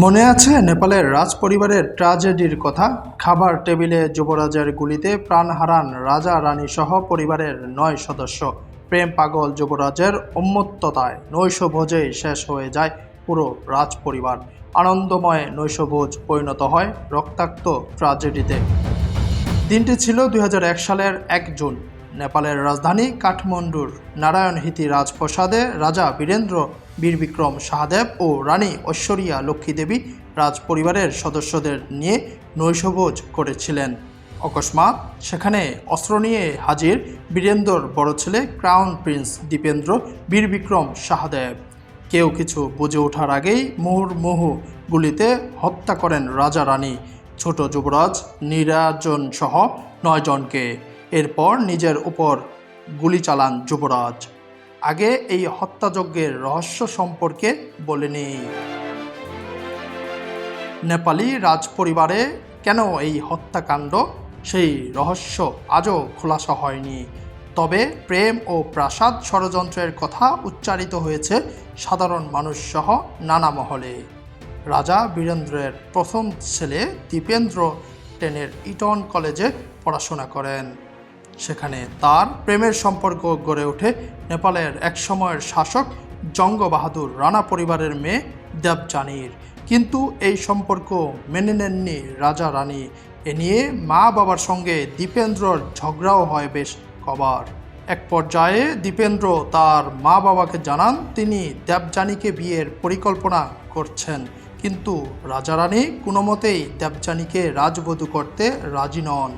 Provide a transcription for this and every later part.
মনে আছে নেপালের রাজ পরিবারের ট্রাজেডির কথা? খাবার টেবিলে যুবরাজের গুলিতে প্রাণ হারান রাজা রানী সহ পরিবারের নয় সদস্য। প্রেম পাগল যুবরাজের উন্মত্ততায় নৈশভোজেই শেষ হয়ে যায় পুরো রাজ পরিবার আনন্দময় নৈশভোজ পরিণত হয় রক্তাক্ত ট্রাজেডিতে। দিনটি ছিল দুই হাজার এক সালের এক জুন। নেপালের রাজধানী কাঠমান্ডুর নারায়ণহিতি রাজপ্রসাদে রাজা বীরেন্দ্র, বীর বিক্রম শাহদেব ও রানী ঐশ্বরিয়া লক্ষ্মী দেবী রাজ পরিবারের সদস্যদের নিয়ে নৈশভোজ করেছিলেন। অকস্মাৎ সেখানে অস্ত্র নিয়ে হাজির বীরেন্দ্রর বড় ছেলে ক্রাউন প্রিন্স দীপেন্দ্র, বীর বিক্রম শাহদেব কেউ কিছু বুঝে ওঠার আগেই মুহুর্মুহু গুলিতে হত্যা করেন রাজা রানী। ছোট যুবরাজ নিরাজন সহ নয়জনকে। এরপর নিজের উপর গুলি চালান যুবরাজ। আগে এই হত্যাযজ্ঞের রহস্য সম্পর্কে বলে নেপালি রাজ পরিবারে কেন এই হত্যাকাণ্ড? সেই রহস্য আজও খোলাসা হয়নি। তবে প্রেম ও প্রাসাদ ষড়যন্ত্রের কথা উচ্চারিত হয়েছে সাধারণ মানুষ সহ নানা মহলে। রাজা বীরেন্দ্রের প্রথম ছেলে দীপেন্দ্র টেনের ইটন কলেজে পড়াশোনা করেন। সেখানে তার প্রেমের সম্পর্ক গড়ে ওঠে নেপালের একসময়ের শাসক জঙ্গ বাহাদুর রানা পরিবারের মেয়ে দেবযানীর। কিন্তু এই সম্পর্ক মেনে নেননি রাজা রানী। এ নিয়ে মা বাবার সঙ্গে দীপেন্দ্রর ঝগড়াও হয় বেশ কবার। এক পর্যায়ে দীপেন্দ্র তার মা বাবাকে জানান, তিনি দেবযানীকে বিয়ের পরিকল্পনা করছেন। কিন্তু রাজা রানী কোনো মতেই দেবযানীকে রাজবধূ করতে রাজি নন।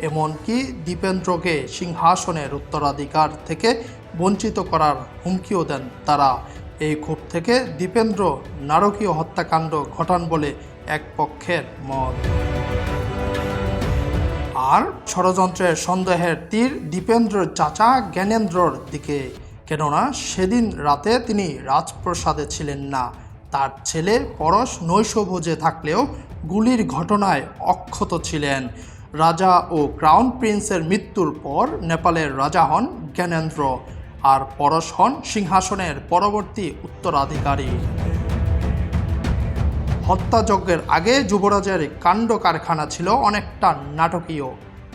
এমনকি দীপেন্দ্রকে সিংহাসনের উত্তরাধিকার থেকে বঞ্চিত করার হুমকিও দেন তারা। এই ক্ষোভ থেকে দীপেন্দ্র নারকীয় হত্যাকাণ্ড ঘটান বলে এক পক্ষের মত। আর ষড়যন্ত্রের সন্দেহের তীর দীপেন্দ্রর চাচা জ্ঞানেন্দ্রর দিকে। কেননা সেদিন রাতে তিনি রাজপ্রসাদে ছিলেন না। তার ছেলে পরশ নৈশভোজে থাকলেও গুলির ঘটনায় অক্ষত ছিলেন। রাজা ও ক্রাউন প্রিন্সের মৃত্যুর পর নেপালের রাজা হন জ্ঞানেন্দ্র আর পরশ হন সিংহাসনের পরবর্তী উত্তরাধিকারী। হত্যাযজ্ঞের আগে যুবরাজের কাণ্ড কারখানা ছিল অনেকটা নাটকীয়।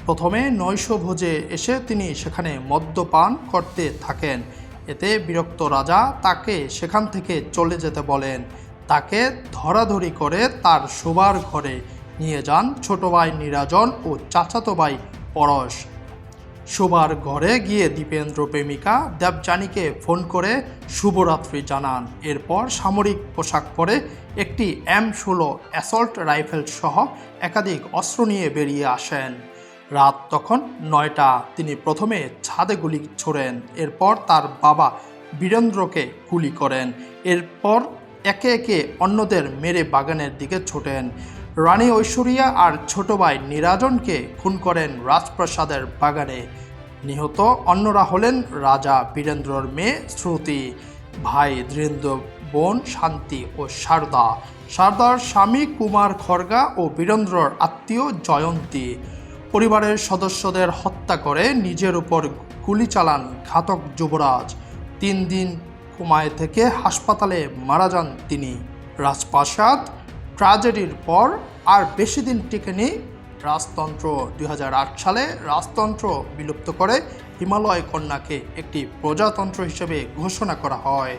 প্রথমে নৈশভোজে এসে তিনি সেখানে মদ্যপান করতে থাকেন। এতে বিরক্ত রাজা তাকে সেখান থেকে চলে যেতে বলেন। তাকে ধরাধরি করে তার শোবার ঘরে নিয়ে যান ছোট ভাই নিরাজন ও চাচাতো ভাই পরশ। শোবার ঘরে গিয়ে দীপেন্দ্র প্রেমিকা দেবযানীকে ফোন করে শুভরাত্রি জানান। এরপর সামরিক পোশাক পরে একটি এম ষোলো অ্যাসল্ট রাইফেল সহ একাধিক অস্ত্র নিয়ে বেরিয়ে আসেন। রাত তখন নয়টা। তিনি প্রথমে ছাদে গুলি ছোড়েন। এরপর তার বাবা বীরেন্দ্রকে গুলি করেন। এরপর একে একে অন্যদের মেরে বাগানের দিকে ছোটেন। রানী ঐশ্বরিয়া আর ছোট ভাই নিরাজনকে খুন করেন রাজপ্রাসাদের বাগানে। নিহত অন্যরা হলেন রাজা বীরেন্দ্রর মেয়ে শ্রুতি, ভাই ধীরেন্দ্র, বোন শান্তি ও সারদা। সারদার স্বামী কুমার খড়গা ও বীরেন্দ্রর আত্মীয় জয়ন্তী। পরিবারের সদস্যদের হত্যা করে নিজের উপর গুলি চালান ঘাতক যুবরাজ। তিন দিন কুমায় থেকে হাসপাতালে মারা যান তিনি। রাজপ্রাসাদ ট্রাজেডির পর আর বেশি দিন টিকে নেই, রাজতন্ত্র দু হাজার আট সালে রাজতন্ত্র বিলুপ্ত করে হিমালয় কন্যাকে একটি প্রজাতন্ত্র হিসেবে ঘোষণা করা হয়।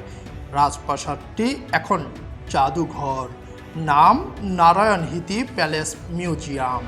রাজপ্রাসাদটি এখন জাদুঘর। নাম নারায়ণ হিতি প্যালেস মিউজিয়াম।